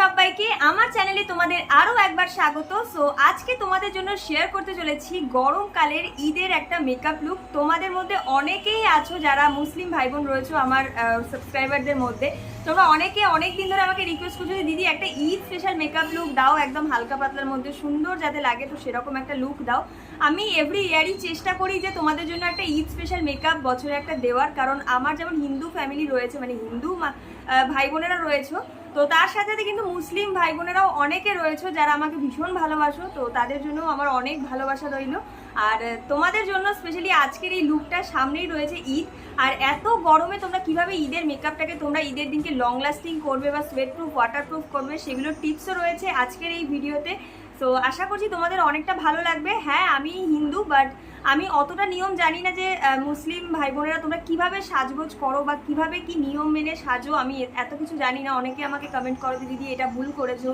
সবাইকে আমার চ্যানেলে তোমাদের আরও একবার স্বাগত। সো আজকে তোমাদের জন্য শেয়ার করতে চলেছি গরমকালের ঈদের একটা মেকআপ লুক তোমাদের মধ্যে অনেকেই আছো যারা মুসলিম ভাই বোন রয়েছে আমার সাবস্ক্রাইবারদের মধ্যে। তোমরা অনেকে অনেক দিন ধরে আমাকে রিকোয়েস্ট করছ যে, দিদি, একটা ঈদ স্পেশাল মেকআপ লুক দাও, একদম হালকা পাতলার মধ্যে, সুন্দর যাতে লাগে, তো সেরকম একটা লুক দাও। আমি এভরি ইয়ারই চেষ্টা করি যে, তোমাদের জন্য একটা ঈদ স্পেশাল মেকআপ বছরে একটা দেওয়ার। কারণ আমার যেমন হিন্দু ফ্যামিলি রয়েছে মানে হিন্দু ভাই বোনেরা রয়েছে তো তার সাথে সাথে কিন্তু মুসলিম ভাই বোনেরাও অনেকে রয়েছে যারা আমাকে ভীষণ ভালোবাসো, তো তাদের জন্য আমার অনেক ভালোবাসা রইল। আর তোমাদের জন্য স্পেশালি আজকের এই লুকটা সামনেই রয়েছে ঈদ। আর এত গরমে তোমরা কীভাবে ঈদের মেকআপটাকে তোমরা ঈদের দিনকে লং লাস্টিং করবে বা সোয়েট প্রুফ ওয়াটার প্রুফ করবে সেগুলোর টিপসও রয়েছে আজকের এই ভিডিওতে তো। আশা করছি তোমাদের অনেকটা ভালো লাগবে। হ্যাঁ আমি হিন্দু বাট আমি অতটা নিয়ম জানি না যে মুসলিম ভাই বোনেরা তোমরা কীভাবে সাজগোজ করো বা কীভাবে কি নিয়ম মেনে সাজো, আমি এত কিছু জানি না। অনেকে আমাকে কমেন্ট করো যে দিদি, এটা ভুল করেছ।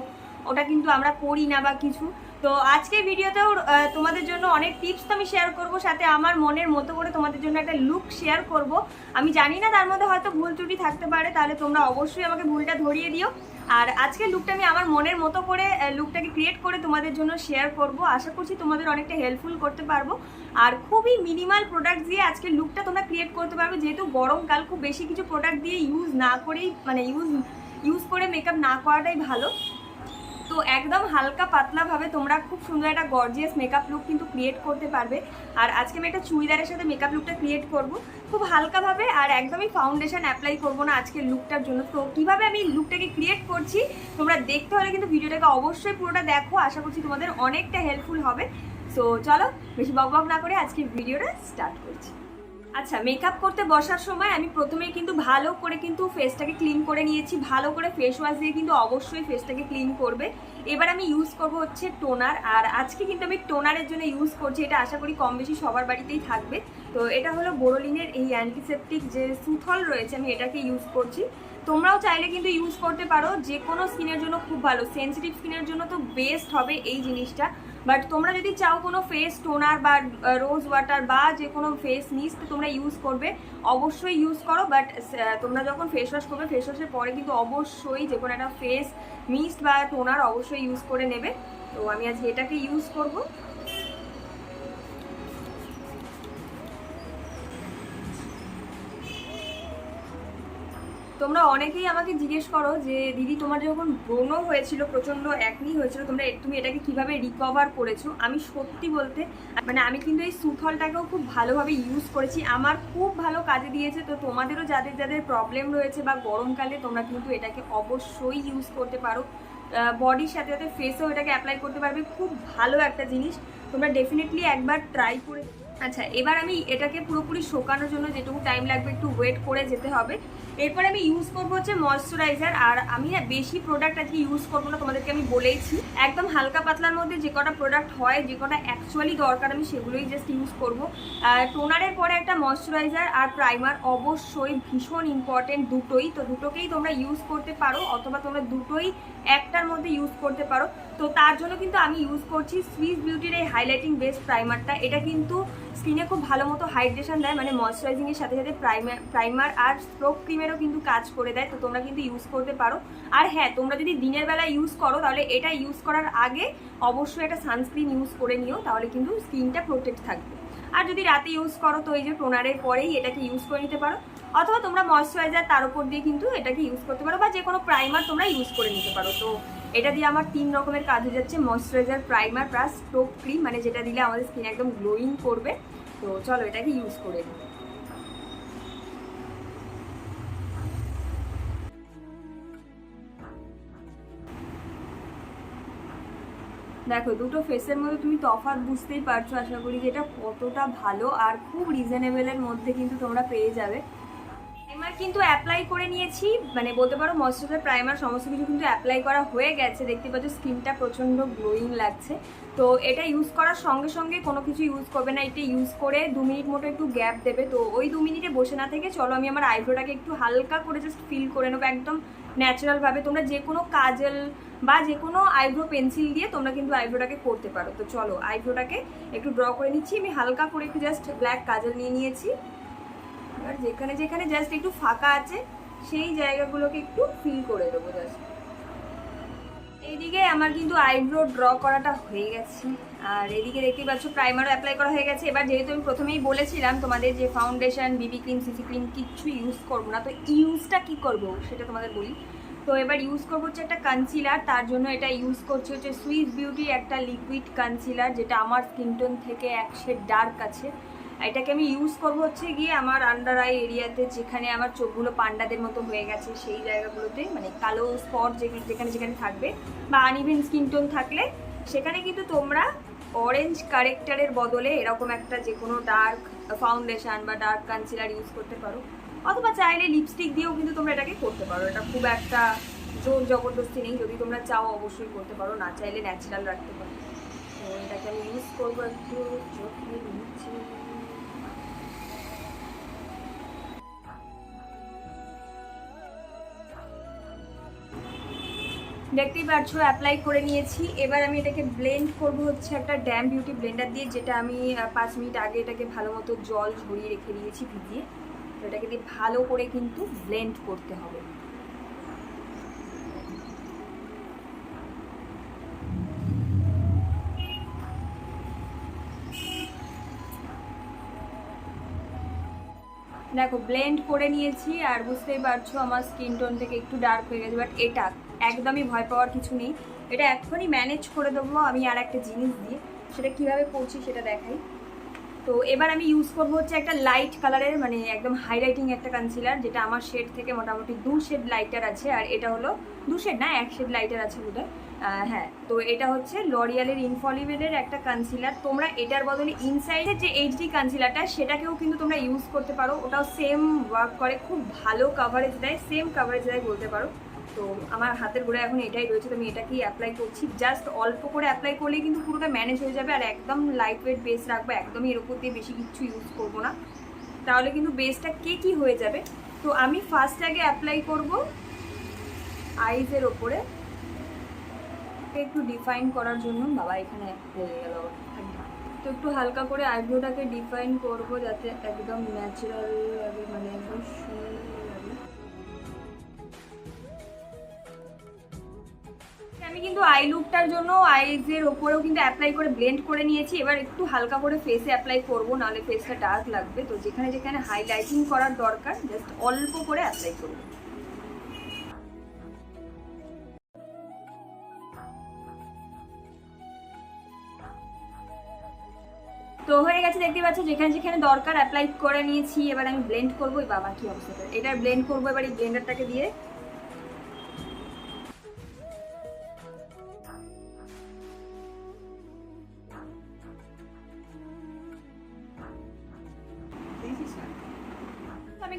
ওটা কিন্তু আমরা করি না বা কিছু। তো আজকের ভিডিওতেও তোমাদের জন্য অনেক টিপস তো আমি শেয়ার করব, সাথে আমার মনের মতো করে তোমাদের জন্য একটা লুক শেয়ার করব। আমি জানি না তার মধ্যে হয়তো ভুল ত্রুটি থাকতে পারে, তাহলে তোমরা অবশ্যই আমাকে ভুলটা ধরিয়ে দিও। আর আজকে লুকটা আমি আমার মনের মতো করে লুকটাকে ক্রিয়েট করে তোমাদের জন্য শেয়ার করব। আশা করছি তোমাদের অনেকটা হেল্পফুল করতে পারব। আর খুবই মিনিমাল প্রোডাক্ট দিয়ে আজকে লুকটা তোমরা ক্রিয়েট করতে পারবে। যেহেতু গরমকাল খুব বেশি কিছু প্রোডাক্ট দিয়ে ইউজ না করেই মানে ইউজ ইউজ করে মেকআপ না করাটাই ভালো। তো একদম হালকা পাতলাভাবে তোমরা খুব সুন্দর একটা গর্জিয়াস মেকআপ লুক কিন্তু ক্রিয়েট করতে পারবে। আর আজকে আমি একটা চুড়িদারের সাথে মেকআপ লুকটা ক্রিয়েট করব। খুব হালকাভাবে আর একদমই ফাউন্ডেশন অ্যাপ্লাই করব না আজকের লুকটার জন্য। তো কীভাবে আমি লুকটাকে ক্রিয়েট করছি, তোমরা দেখতে হলে কিন্তু ভিডিওটাকে অবশ্যই পুরোটা দেখো। আশা করছি তোমাদের অনেকটা হেল্পফুল হবে। সো চলো, বেশি বক বক না করে আজকে ভিডিওটা স্টার্ট করছি। আচ্ছা মেকআপ করতে বসার সময় আমি প্রথমেই কিন্তু ভালো করে কিন্তু ফেসটাকে ক্লিন করে নিয়েছি। ভালো করে ফেস ওয়াশ দিয়ে কিন্তু অবশ্যই ফেসটাকে ক্লিন করবে। এবার আমি ইউজ করব হচ্ছে টোনার আর আজকে কিন্তু আমি টোনারের জন্য ইউজ করছি, এটা আশা করি কম বেশি সবার বাড়িতেই থাকবে। তো এটা হলো বোরোলিনের এই অ্যান্টিসেপটিক যে সুথল রয়েছে, আমি এটাকে ইউজ করছি। তোমরাও চাইলে কিন্তু ইউজ করতে পারো যে কোনো স্কিনের জন্য খুব ভালো। সেন্সিটিভ স্কিনের জন্য তো বেস্ট হবে এই জিনিসটা। বাট তোমরা যদি চাও কোনো ফেস টোনার বা রোজ ওয়াটার বা যে কোনো ফেস মিস্ট তোমরা ইউজ করবে, অবশ্যই ইউজ করো বাট তোমরা যখন ফেস ওয়াশ করবে ফেস ওয়াশের পরে কিন্তু অবশ্যই যে কোনো একটা ফেস মিস্ট বা টোনার অবশ্যই ইউজ করে নেবে। তো আমি আজকে এটাকে ইউজ করব। তোমরা অনেকেই আমাকে জিজ্ঞেস করো যে, দিদি, তোমার যখন ব্রণ হয়েছিল, প্রচণ্ড একনি হয়েছিল, তোমরা তুমি এটাকে কীভাবে রিকভার করেছ? আমি সত্যি বলতে মানে আমি কিন্তু এই সুফলটাকেও খুব ভালোভাবে ইউজ করেছি। আমার খুব ভালো কাজে দিয়েছে। তো তোমাদেরও যাদের যাদের প্রবলেম রয়েছে বা গরমকালে, তোমরা কিন্তু এটাকে অবশ্যই ইউজ করতে পারো। বডির সাথে সাথে ফেসেও এটাকে অ্যাপ্লাই করতে পারবে। খুব ভালো একটা জিনিস। তোমরা ডেফিনেটলি একবার ট্রাই করে আচ্ছা এবার আমি এটাকে পুরোপুরি শোকানোর জন্য যেটুকু টাইম লাগবে একটু ওয়েট করে যেতে হবে। এরপর আমি ইউজ করব হচ্ছে ময়শ্চারাইজার আর আমি না বেশি প্রোডাক্ট আজকে ইউজ করব না, তোমাদেরকে আমি বলেইছি। একদম হালকা পাতলার মধ্যে যে কটা প্রোডাক্ট হয়, যে কটা অ্যাকচুয়ালি দরকার, আমি সেগুলোই জাস্ট ইউজ করব। টোনারের পরে একটা ময়শ্চারাইজার আর প্রাইমার অবশ্যই ভীষণ ইম্পর্টেন্ট দুটোই। তো দুটোকেই তোমরা ইউজ করতে পারো, অথবা তোমরা দুটোই একটার মধ্যে ইউজ করতে পারো। তো তার জন্য কিন্তু আমি ইউজ করছি সুইস বিউটির এই হাইলাইটিং বেস্ট প্রাইমারটা এটা কিন্তু স্কিনে খুব ভালো মতো হাইড্রেশন দেয় মানে ময়শ্চারাইজিংয়ের সাথে সাথে প্রাইমার প্রাইমার আর স্ট্রোক ক্রিমেরও কিন্তু কাজ করে দেয়, তো তোমরা কিন্তু ইউজ করতে পারো। আর হ্যাঁ তোমরা যদি দিনের বেলা ইউজ করো, তাহলে এটা ইউজ করার আগে অবশ্যই একটা সানস্ক্রিন ইউজ করে নিও, তাহলে কিন্তু স্কিনটা প্রোটেক্ট থাকবে। আর যদি রাতে ইউজ করো, তো এই যে টোনারের পরেই এটাকে ইউজ করে নিতে পারো। অথবা তোমরা ময়শ্চারাইজার তার উপর দিয়ে কিন্তু এটাকে ইউজ করতে পারো, বা যে কোনো প্রাইমার তোমরা ইউজ করে নিতে পারো। তো এটা দিয়ে আমার তিন রকমের কাজ হয়ে যাচ্ছে। Moisturiser primer plus strobe cream মানে যেটা দিলে আমাদের স্কিন একদম গ্লোয়িং করবে। তো চলো এটাকে ইউজ করে নিই। দেখো, দুটো ফেসের মধ্যে তুমি তফাৎ বুঝতেই পারছ। আশা করি যে এটা কতটা ভালো আর খুব রিজনেবলের মধ্যে কিন্তু তোমরা পেয়ে যাবে। কিন্তু অ্যাপ্লাই করে নিয়েছি। মানে বলতে পারো ময়শ্চারাইজার প্রাইমার সমস্ত কিছু কিন্তু অ্যাপ্লাই করা হয়ে গেছে। দেখতে পাচ্ছ স্কিনটা প্রচণ্ড গ্লোয়িং লাগছে। তো এটা ইউজ করার সঙ্গে সঙ্গে কোনো কিছু ইউজ করবে না। এটা ইউজ করে দু মিনিট মতো একটু গ্যাপ দেবে। তো ওই দু মিনিটে বসে না থেকে চলো, আমি আমার আইব্রোটাকে একটু হালকা করে জাস্ট ফিল করে নেব একদম ন্যাচারালভাবে তোমরা যে কোনো কাজল বা যে কোনো আইব্রো পেন্সিল দিয়ে তোমরা কিন্তু আইব্রোটাকে করতে পারো। তো চলো আইব্রোটাকে একটু ড্র করে নিচ্ছি। আমি হালকা করে একটু জাস্ট ব্ল্যাক কাজল নিয়ে নিয়েছি। এবার যেখানে যেখানে জাস্ট একটু ফাঁকা আছে, সেই জায়গাগুলোকে একটু ফিল করে দেবো জাস্ট এদিকে আমার কিন্তু আইব্রো ড্র করাটা হয়ে গেছে। আর এদিকে দেখতেই পাচ্ছ প্রাইমারও অ্যাপ্লাই করা হয়ে গেছে। এবার যেহেতু আমি প্রথমেই বলেছিলাম তোমাদের যে foundation BB cream CC cream কিচ্ছু ইউজ করব না, তো ইউজটা কি করব সেটা তোমাদের বলি। তো এবার ইউজ করব হচ্ছে একটা কনসিলার তার জন্য এটা ইউজ করছি হচ্ছে সুইস বিউটি একটা লিকুইড কনসিলার যেটা আমার স্কিন টোন থেকে এক শেড ডার্ক আছে। এটাকে আমি ইউজ করব হচ্ছে গিয়ে আমার আন্ডার আই এরিয়াতে যেখানে আমার চোখগুলো পান্ডাদের মতো হয়ে গেছে, সেই জায়গাগুলোতে মানে কালো স্পট যেগুলো যেখানে যেখানে থাকবে, বা আনইভেন স্কিন টোন থাকলে, সেখানে কিন্তু তোমরা অরেঞ্জ কারেক্টারের বদলে এরকম একটা যে কোনো ডার্ক ফাউন্ডেশন বা ডার্ক কনসিলার ইউজ করতে পারো। অথবা চাইলে লিপস্টিক দিয়েও কিন্তু তোমরা এটাকে করতে পারো। এটা খুব একটা জোর জবরদস্তি নেই, যদি তোমরা চাও অবশ্যই করতে পারো, না চাইলে ন্যাচারাল রাখতে পারো। তো এটাকে আমি ইউজ করব একটু, চোখে নিচে দেখতেই পাচ্ছ অ্যাপ্লাই করে নিয়েছি। এবার আমি এটাকে ব্লেন্ড করব হচ্ছে একটা ড্যাম বিউটি ব্লেন্ডার দিয়ে, যেটা আমি পাঁচ মিনিট আগে এটাকে ভালো মতো জল ঝরিয়ে রেখে দিয়েছি ভিজিয়ে। তো এটাকে দিয়ে ভালো করে কিন্তু ব্লেন্ড করতে হবে। দেখো ব্লেন্ড করে নিয়েছি আর বুঝতেই পারছ আমার স্কিন টোন থেকে একটু ডার্ক হয়ে গেছে বাট এটা একদমই ভয় পাওয়ার কিছু নেই। এটা এখনই ম্যানেজ করে দেবো আমি আর একটা জিনিস দিয়ে। সেটা কীভাবে করছি সেটা দেখাই। তো এবার আমি ইউজ করব হচ্ছে একটা লাইট কালারের মানে একদম হাইলাইটিং একটা কনসিলার যেটা আমার শেড থেকে মোটামুটি দু শেড লাইটার আছে আর এটা হলো দু শেড না এক শেড লাইটার আছে আহ, হ্যাঁ তো এটা হচ্ছে লরিয়ালের ইনফলিবেলের একটা কনসিলার তোমরা এটার বদলে ইনসাইডের যে এইচডি কনসিলারটা সেটাকেও কিন্তু তোমরা ইউজ করতে পারো। ওটাও সেম ওয়ার্ক করে খুব ভালো কাভারেজ দেয় সেম কাভারেজ দেয় বলতে পারো। তো আমার হাতের গোড়ে এখন এটাই রয়েছে, তো আমি এটাকেই অ্যাপ্লাই করছি। জাস্ট অল্প করে অ্যাপ্লাই করলেই কিন্তু পুরোটা ম্যানেজ হয়ে যাবে আর একদম লাইট ওয়েট বেস রাখব, একদমই এর উপর দিয়ে বেশি কিছু ইউজ করব না। তাহলে কিন্তু বেসটা কে কি হয়ে যাবে? তো আমি ফার্স্ট আগে অ্যাপ্লাই করব আইজের ওপরে। একটু ডিফাইন করার জন্য, বাবা এখানে গেল। তো একটু হালকা করে আইব্রোটাকে ডিফাইন করব যাতে একদম ন্যাচারাল মানে একদম আমি কিন্তু আই লুকটার জন্য আইজের ওপরেও কিন্তু অ্যাপ্লাই করে ব্লেন্ড করে নিয়েছি। এবার একটু হালকা করে ফেসে অ্যাপ্লাই করব, নাহলে ফেসটা ডার্ক লাগবে। তো যেখানে যেখানে হাইলাইটিং করার দরকার জাস্ট অল্প করে অ্যাপ্লাই করব। তো হয়ে গেছে, দেখতে পাচ্ছ, যেখানে যেখানে দরকার অ্যাপ্লাই করে নিয়েছি, এবার আমি ব্লেন্ড করব। বাবা কি অবস্থা? এটার ব্লেন্ড করব, এবার এই ব্লেন্ডারটাকে দিয়ে।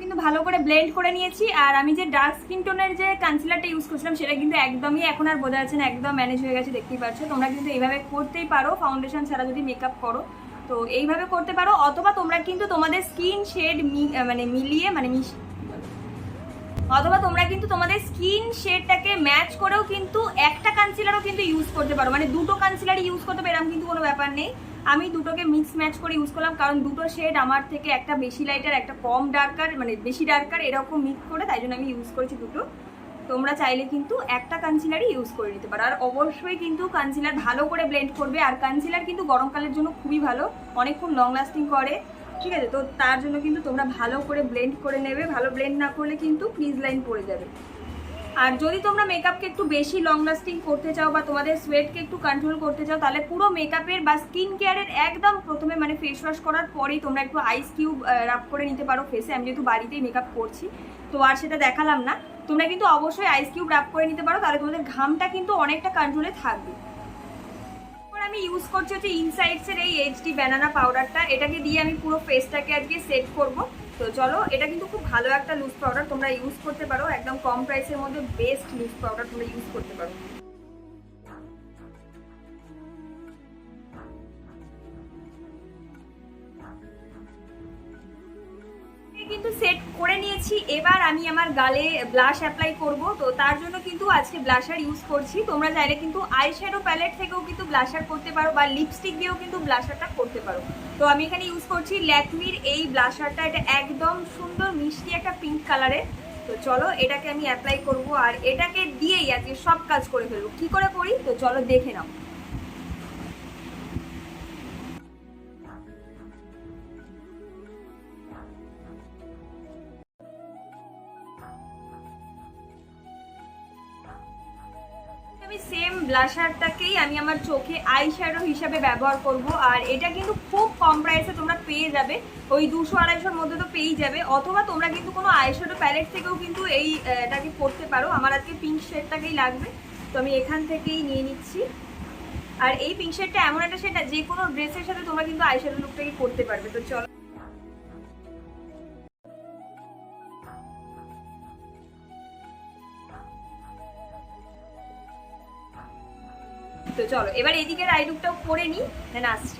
কিন্তু ভালো করে ব্লেন্ড করে নিয়েছি। আর আমি যে ডার্ক স্কিন টোনের যে কনসিলারটা ইউজ করছিলাম, সেটা কিন্তু একদমই এখন আর বোঝা যাচ্ছে না, একদম ম্যানেজ হয়ে গেছে, দেখতেই পাচ্ছ। তোমরা কিন্তু এইভাবে করতেই পারো ফাউন্ডেশন ছাড়া যদি মেকআপ করো। তো এইভাবে করতে পারো, অথবা তোমরা কিন্তু তোমাদের স্কিন শেড মানে মিলিয়ে মানে অথবা তোমরা কিন্তু তোমাদের স্কিন শেডটাকে ম্যাচ করেও কিন্তু একটা কনসিলারও কিন্তু ইউজ করতে পারো। মানে দুটো কনসিলারই ইউজ করতে পারো, এরকম কিন্তু কোনো ব্যাপার নেই। আমি দুটোকে মিক্স ম্যাচ করে ইউজ করলাম, কারণ দুটো শেড আমার থেকে একটা বেশি লাইটার একটা কম ডার্কার মানে বেশি ডার্কার এরকম মিক্স করে তাই জন্য আমি ইউজ করেছি দুটো। তোমরা চাইলে কিন্তু একটা কনসিলারই ইউজ করে নিতে পারো। আর অবশ্যই কিন্তু কনসিলার ভালো করে ব্লেন্ড করবে। আর কনসিলার কিন্তু গরমকালের জন্য খুবই ভালো, অনেকক্ষণ লং লাস্টিং করে। ঠিক আছে? তো তার জন্য কিন্তু তোমরা ভালো করে ব্লেন্ড করে নেবে। ভালো ব্লেন্ড না করলে কিন্তু ক্রিজ লাইন পড়ে যাবে। আর যদি তোমরা মেকআপকে একটু বেশি লং লাস্টিং করতে চাও বা তোমাদের সোয়েটকে একটু কন্ট্রোল করতে চাও, তাহলে পুরো মেকআপের বা স্কিন কেয়ারের একদম প্রথমে মানে ফেস ওয়াশ করার পরেই তোমরা একটু আইস কিউব রাব করে নিতে পারো ফেসে আমি যেহেতু বাড়িতেই মেকআপ করছি, তো আর সেটা দেখালাম না। তোমরা কিন্তু অবশ্যই আইস কিউব রাব করে নিতে পারো, তাহলে তোমাদের ঘামটা কিন্তু অনেকটা কন্ট্রোলে থাকবে। আমি ইউজ করছি হচ্ছে ইনসাইডসের এই এইচডি ব্যানানা পাউডারটা এটাকে দিয়ে আমি পুরো ফেসটাকে আজকে সেট করব। তো চলো, এটা কিন্তু খুব ভালো একটা লুজ পাউডার তোমরা ইউজ করতে পারো। একদম কম প্রাইসের মধ্যে বেস্ট লুজ পাউডার তোমরা ইউজ করতে পারো। করে এবার আমি আমার গালে ব্লাশ অ্যাপ্লাই করব। তো তার জন্য কিন্তু আজকে ব্লাশার ইউজ করছি। তোমরা চাইলে কিন্তু আই শ্যাডো প্যালেট থেকেও কিন্তু ব্লাশার করতে পারো বা লিপস্টিক দিয়েও কিন্তু ব্লাশারটা করতে পারো। তো আমি এখানে ইউজ করছি ল্যাকমির এই ব্লাশারটা এটা একদম সুন্দর মিষ্টি একটা পিঙ্ক কালারের তো চলো, এটাকে আমি অ্যাপ্লাই করব। আর এটাকে দিয়েই আজকে সব কাজ করে ফেলব। কি করে করি? তো চলো দেখে নাও। ব্লাশারটাকেই আমি আমার চোখে আই শ্যাডো হিসাবে ব্যবহার করব। আর এটা কিন্তু খুব কম প্রাইসে তোমরা পেয়ে যাবে। ওই দুশো আড়াইশোর মধ্যে তো পেয়েই যাবে। অথবা তোমরা কিন্তু কোনো আই শ্যাডো প্যালেট থেকেও কিন্তু এই আহ, এটাকে করতে পারো। আমার আজকে পিঙ্ক শেডটাকেই লাগবে। তো আমি এখান থেকেই নিয়ে নিচ্ছি। আর এই পিঙ্ক শেডটা এমন একটা সেটা যে কোনো ড্রেসের সাথে তোমরা কিন্তু আই শ্যাডো লুকটাকে করতে পারবে। তো চলো। চলো, এবার এদিকে আই লুকটাও করে নিই দেন আসছি।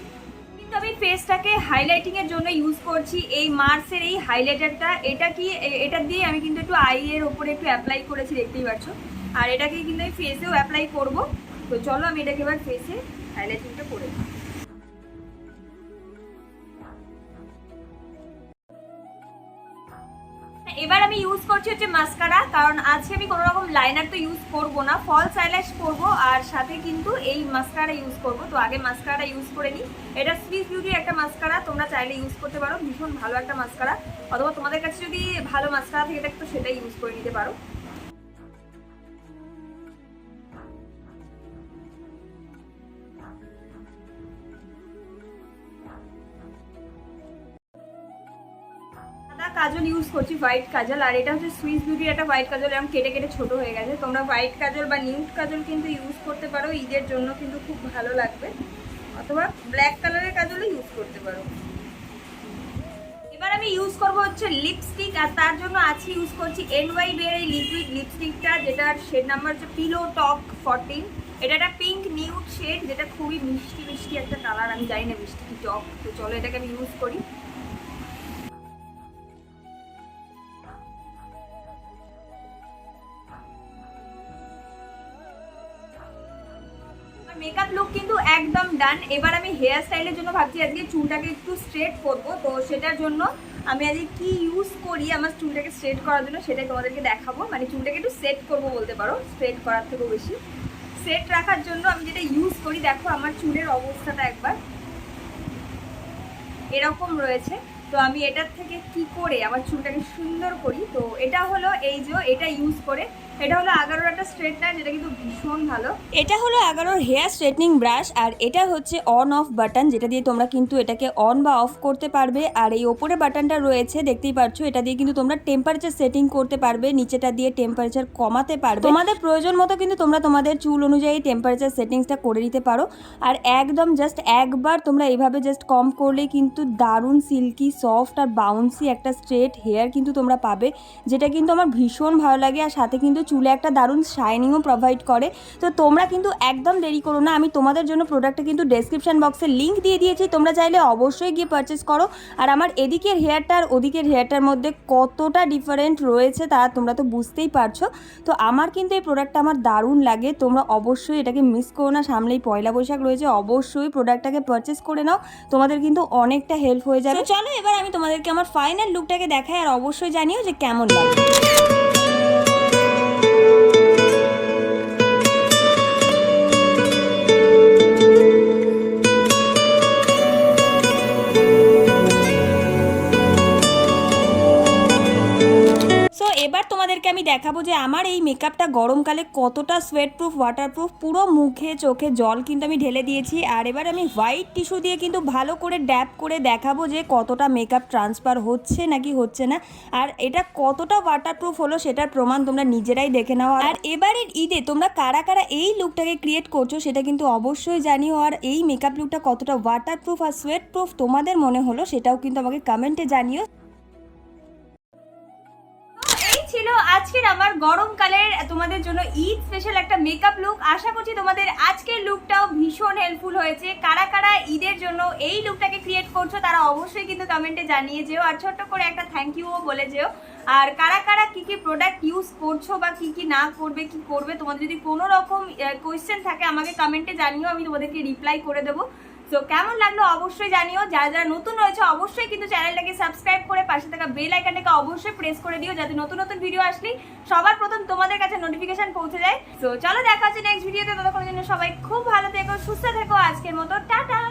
কিন্তু আমি ফেসটাকে হাইলাইটিংয়ের জন্য ইউজ করছি, এই মার্সের এই হাইলাইটারটা এটা কি এটা দিয়ে আমি কিন্তু একটু আই এর ওপরে একটু অ্যাপ্লাই করেছি, দেখতেই পাচ্ছ আর এটাকে কিন্তু আমি ফেসেও অ্যাপ্লাই করব। তো চলো, আমি এটাকে এবার ফেসে হাইলাইটিংটা করে দিই করছি হচ্ছে মাস্কারা কারণ আজকে আমি কোনো রকম লাইনার তো ইউজ করব না ফলস আইল্যাশ করব, আর সাথে কিন্তু এই মাস্কারা ইউজ করব। তো আগে মাস্কারা ইউজ করে নিই। এটা সুইস বিউটির একটা মাস্কারা তোমরা চাইলে ইউজ করতে পারো। ভীষণ ভালো একটা মাস্কারা অথবা তোমাদের কাছে যদি ভালো মাস্কারা থেকে থাকে তো সেটাই ইউজ করে নিতে পারো। করছি হোয়াইট কাজল, আর এটা হচ্ছে সুইস বিউটির একটা হোয়াইট কাজল এরকম কেটে কেটে ছোট হয়ে গেছে। তোমরা হোয়াইট কাজল বা নিউড কাজল কিন্তু ইউজ করতে পারো, ঈদের জন্য কিন্তু খুব ভালো লাগবে। অথবা ব্ল্যাক কালারের কাজলও ইউজ করতে পারো। এবার আমি ইউজ করব হচ্ছে লিপস্টিক আর তার জন্য আছি ইউজ করছি এনওয়াই এর এই লিকুইড লিপস্টিকটা যেটার শেড নাম্বার হচ্ছে পিলো টপ ফর্টিন এটা একটা পিঙ্ক নিউড শেড যেটা খুবই মিষ্টি মিষ্টি একটা কালার আমি জানি না মিষ্টি টক তো চলো এটাকে আমি ইউজ করি। মেকআপ লুক কিন্তু একদম ডান এবার আমি হেয়ার স্টাইলের জন্য ভাবছি আজকে চুলটাকে একটু স্ট্রেট করব। তো সেটার জন্য আমি আজকে কি ইউজ করি, আমার চুলটাকে স্ট্রেট করার জন্য সেটাই তোমাদেরকে দেখাবো। মানে চুলটাকে একটু সেট করব বলতে পারো স্ট্রেট করার থেকেও বেশি। সেট রাখার জন্য আমি যেটা ইউজ করি, দেখো আমার চুলের অবস্থাটা একবার। এরকম রয়েছে। তো আমি এটার থেকে কি করে আমার চুলটাকে সুন্দর করি? তো এটা হলো এই যে, এটা ইউজ করে এটা হলো এগারোর একটা স্ট্রেটনার যেটা কিন্তু ভীষণ ভালো। এটা হলো এগারোর হেয়ার স্ট্রেটনিং ব্রাশ আর এটা হচ্ছে অন অফ বাটন যেটা দিয়ে তোমরা কিন্তু এটাকে অন বা অফ করতে পারবে। আর এই ওপরে বাটনটা রয়েছে, দেখতেই পাচ্ছ এটা দিয়ে কিন্তু তোমরা টেম্পারেচার সেটিং করতে পারবে, নিচেটা দিয়ে টেম্পারেচার কমাতে পারবে। তোমাদের প্রয়োজন মতো কিন্তু তোমরা তোমাদের চুল অনুযায়ী টেম্পারেচার সেটিংসটা করে নিতে পারো। আর একদম জাস্ট একবার তোমরা এইভাবে জাস্ট কম করলেই কিন্তু দারুণ সিল্কি সফট আর বাউন্সি একটা স্ট্রেট হেয়ার কিন্তু তোমরা পাবে, যেটা কিন্তু আমার ভীষণ ভালো লাগে। আর সাথে কিন্তু চুলে একটা দারুণ শাইনিংও প্রোভাইড করে। তো তোমরা কিন্তু একদম দেরি করো না। আমি তোমাদের জন্য প্রোডাক্টটা কিন্তু ডেসক্রিপশন বক্সে লিঙ্ক দিয়ে দিয়েছি। তোমরা চাইলে অবশ্যই গিয়ে পারচেস করো। আর আমার এদিকের হেয়ারটা আর ওদিকের হেয়ারটার মধ্যে কতটা ডিফারেন্ট রয়েছে তা তোমরা তো বুঝতেই পারছ। তো আমার কিন্তু এই প্রোডাক্টটা আমার দারুণ লাগে। তোমরা অবশ্যই এটাকে মিস করো না। সামনেই পয়লা বৈশাখ রয়েছে। অবশ্যই প্রোডাক্টটাকে পারচেস করে নাও। তোমাদের কিন্তু অনেকটা হেল্প হয়ে যাবে। চলো এবার আমি তোমাদেরকে আমার ফাইনাল লুকটাকে দেখাই। আর অবশ্যই জানিও যে কেমন লাগে। আমি দেখাবো যে আমার এই মেকআপটা গরমকালে কতটা সোয়েট প্রুফ ওয়াটারপ্রুফ পুরো মুখে চোখে জল কিন্তু আমি ঢেলে দিয়েছি। আর এবার আমি হোয়াইট টিস্যু দিয়ে কিন্তু ভালো করে ড্যাপ করে দেখাবো যে কতটা মেকআপ ট্রান্সফার হচ্ছে নাকি হচ্ছে না। আর এটা কতটা ওয়াটারপ্রুফ হলো সেটার প্রমাণ তোমরা নিজেরাই দেখে নাও। আর এবারের ঈদে তোমরা কারা কারা এই লুকটাকে ক্রিয়েট করছ সেটা কিন্তু অবশ্যই জানিও। আর এই মেকআপ লুকটা কতটা ওয়াটারপ্রুফ আর সোয়েট প্রুফ তোমাদের মনে হলো সেটাও কিন্তু আমাকে কমেন্টে জানিও। আজকের আমার গরমকালের তোমাদের জন্য ঈদ স্পেশাল একটা মেকআপ লুক আশা করছি তোমাদের আজকের লুকটাও ভীষণ হেল্পফুল হয়েছে। কারা কারা ঈদের জন্য এই লুকটাকে ক্রিয়েট করছ, তারা অবশ্যই কিন্তু কমেন্টে জানিয়ে যেও। আর ছোট্ট করে একটা থ্যাংক ইউও বলে যেও। আর কারা কারা কী কী প্রোডাক্ট ইউজ করছ বা কী কী না করবে, কি করবে, তোমাদের যদি কোনো রকম কোয়েশ্চেন থাকে, আমাকে কমেন্টে জানিও আমি তোমাদেরকে রিপ্লাই করে দেবো। সো কেমন লাগল অবশ্যই জানিও। যারা যারা নতুন রয়েছে, অবশ্যই কিন্তু চ্যানেলটাকে সাবস্ক্রাইব করে পাশে থাকা বেল আইকনটাকে অবশ্যই প্রেস করে দিও, যাতে নতুন নতুন ভিডিও আসলে সবার প্রথম তোমাদের কাছে নোটিফিকেশন পৌঁছে যায়। সো চলো দেখা হচ্ছে নেক্সট ভিডিওতে ততক্ষণের জন্য সবাই খুব ভালো থেকো, সুস্থ থেকো। আজকের মতো, টাটা!